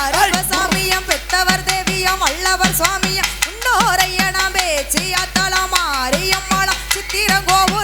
சாமியம் பெத்தவர் தேவியம் அல்லவர் சுவாமியம். முன்னோரையனா பேச்சியாத்தாளம் மாரியம்மாளம் சித்திரங்கோவு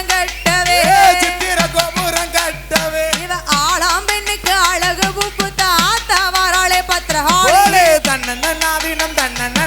கோபுரம் கட்டவே சித்திர கோபுரம் கட்டவே இவ ஆளாம் பெண்ணுக்கு அழகு உப்பு தாத்தா வாராளே பத்திரஹாளே தன்னன் நாவினம் தன்னன்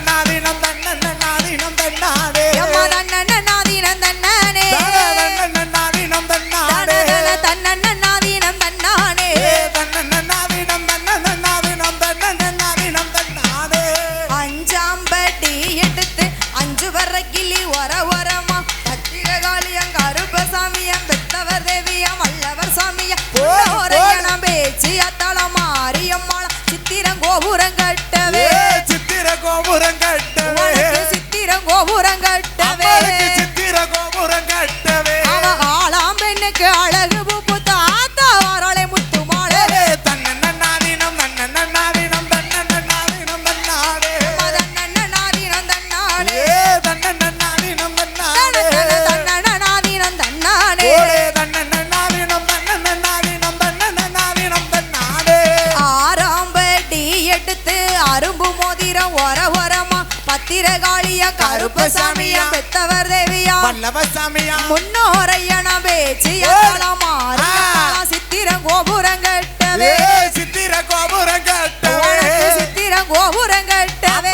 மோதிரம் ஒர ஒரமா பத்திர காளியா கருப்ப சாமியா பெத்தவர் தேவியா வல்லவ சாமியா முன்னோரையனா பேச்சியா சித்திர கோபுரம் கட்டவே. சித்திர கோபுரம் கட்டவே. சித்திர கோபுரம் கட்டவே.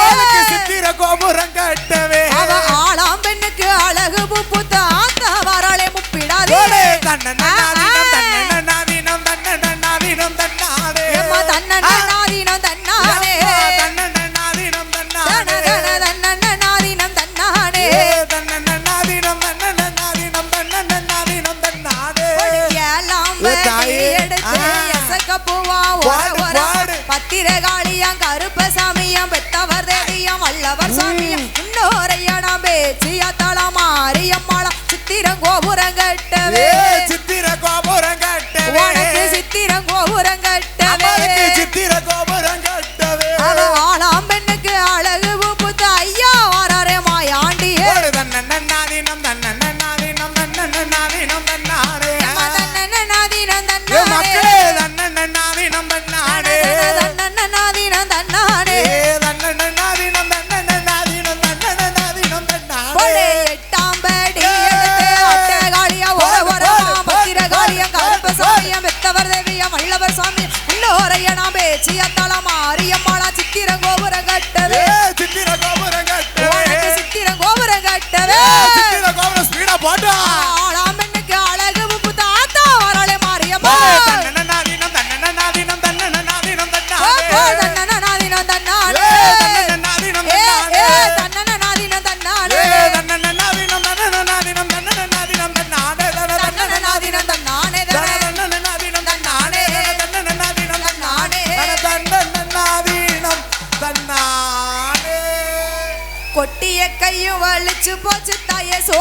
சித்திர கோபுரம் கட்டவே. அவ ஆளாம் பெண்ணுக்கு அழகு புப்புத்த ஆத்தா வரளே முப்பிடாதே. தன்னன நாவினம் தன்னன நாவினம் தன்னன நாவினம் தன்னாவே. தன்னன கருப்பசாமியம் பெத்தவர் தேவியம் வல்லவர் சாமியம். இன்னோரையடம் பேச்சியா தளமாரியம்மாளா சித்திர கோபுரம் கட்டவே. சித்திர கோபுரம் கட்டவே. சித்திர கோபுரம் கட்ட வச்சிய தளமா அரியம்மாளா சித்திர கோபுரம் கட்டவே. சித்திர கோபுரம் கட்டவே. சித்திர கோபுரம் கட்டவே பாட்டா.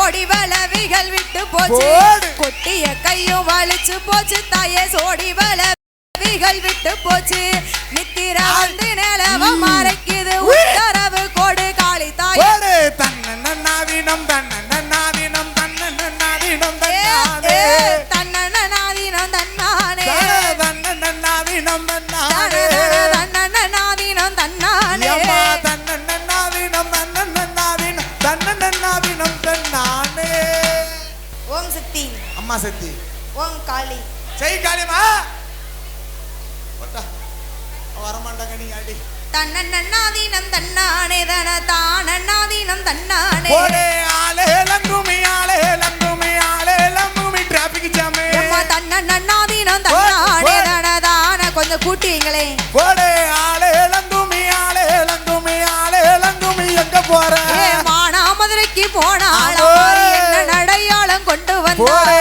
கோடி வளவிகள் விட்டு போச்சு. கொட்டிய கையும் வலிச்சு போச்சு. தாயே சோடி வளவிகள் விட்டு போச்சு. நித்திர வந்து நிலவ மறைக்குது. உத்தரவு கொடு காளி தாயே. தன்னன் நாவினம் தன்னன் அம்மா சக்தி ஓம் காளி. ஜெய் காளிமா வரமாட்டாங்க நீ ஆடி தன்னண்ணாதீனம் தன்னானே கொஞ்சம் கூட்டிங்களே. ஓடே ஆலே லங்குமி ஆலே லங்குமி ஆலே லங்குமி எங்க போற? மானாமதுரைக்கு போனாலும் என்ன நடையாளம் கொண்டு வந்தாரே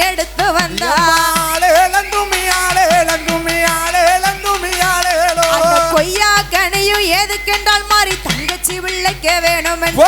எடுத்து வந்தார் கொய்யா கனியும் எதுக்கென்றால் மாறி தங்கச்சி விளைக்க வேணும் என்று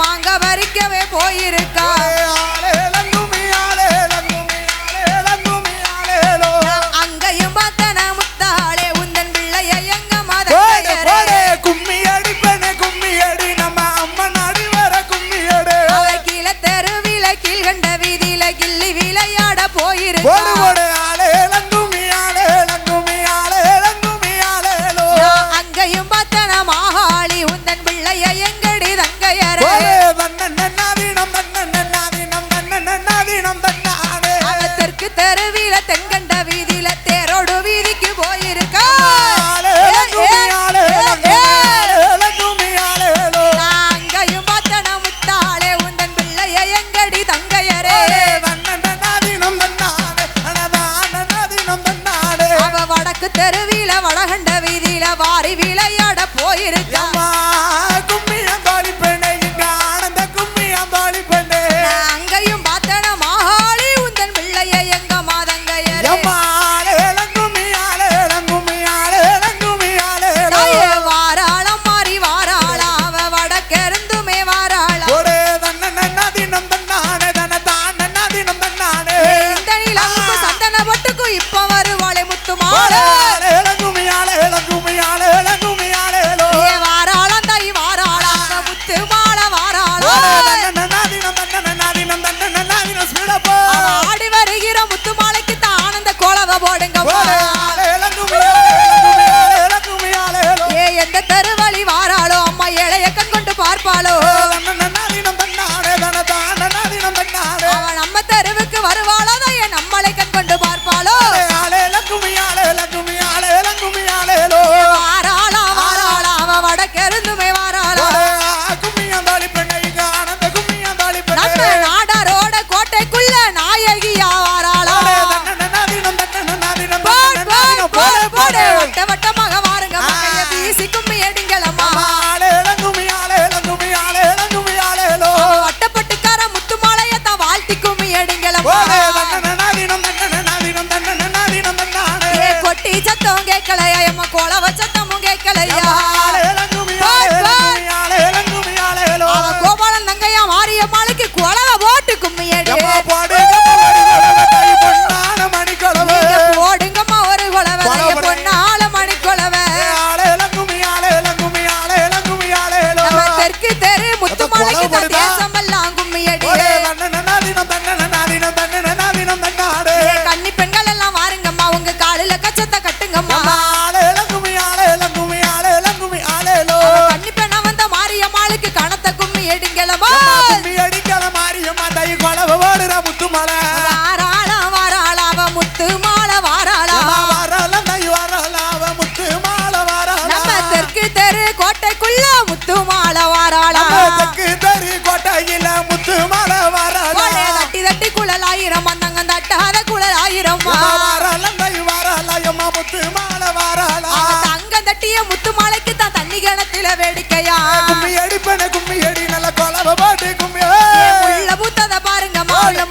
மாங்க வரிக்கவே போயிருக்கா. அங்கையும் பார்த்தன முத்தாளே உந்தன் பிள்ளைய எங்க மாதிரி கும்மி அடிப்பன கும்மி அடி நம்ம அம்மன் அடி வர கும்மி வீதியில கிள்ளி விளையாட போயிருக்கா.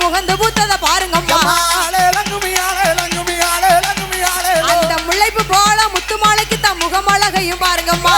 புகந்து பூத்தத பாருங்கம்மா. அந்த முளைப்பு போல முத்து முத்துமாலைக்கு தன் முகமழகையும் பாருங்கம்மா.